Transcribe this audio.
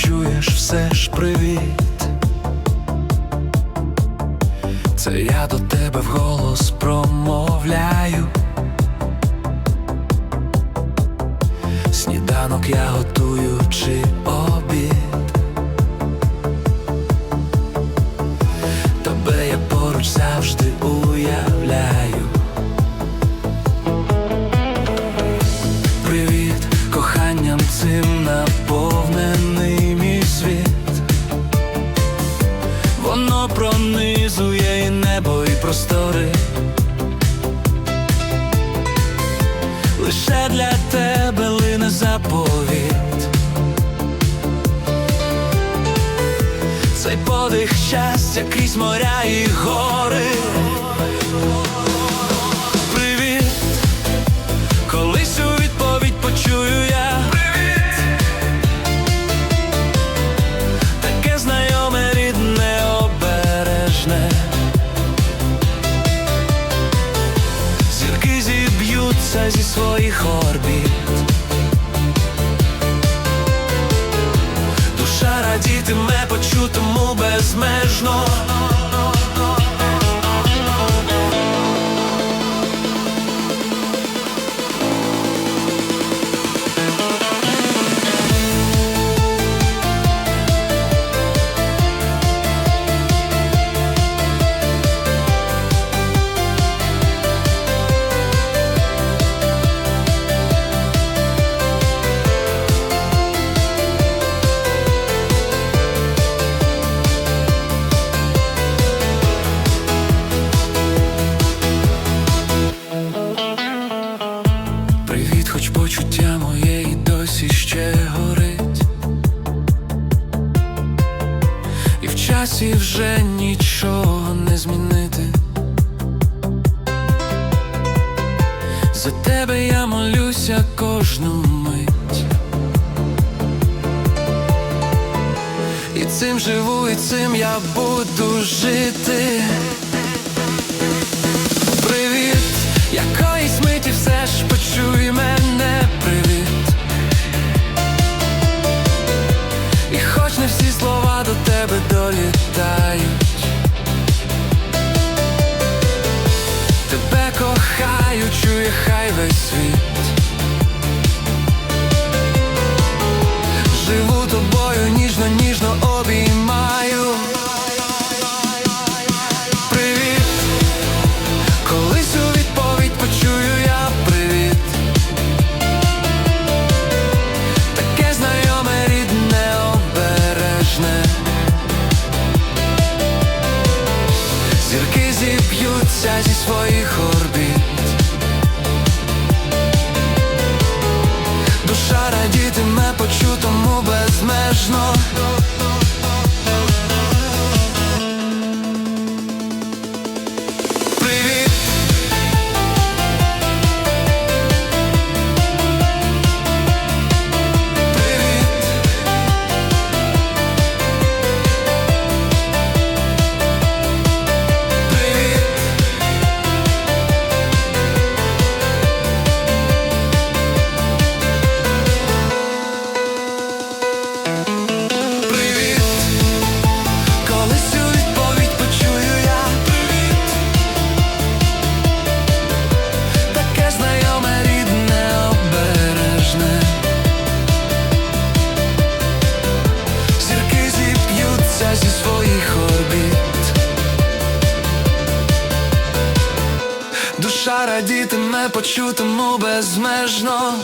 почуєш все ж привіт. Це я до тебе вголос промовляю. Сніданок я готую чи обід. Тебе я поруч завжди уявляю. Лише для тебе лине заповіт. Цей подих щастя крізь моря і гори. Зіб'ються зі своїх орбіт. Душа радітиме почутому безмежно. Хоч почуття моє і досі ще горить. І в часі вже нічого не змінити. За тебе я молюся кожну мить. І цим живу, і цим я буду жити. Зіп'ються зі своїх орбіт. Душа радітиме почутому безмежно. Душа радіти непочутому безмежно.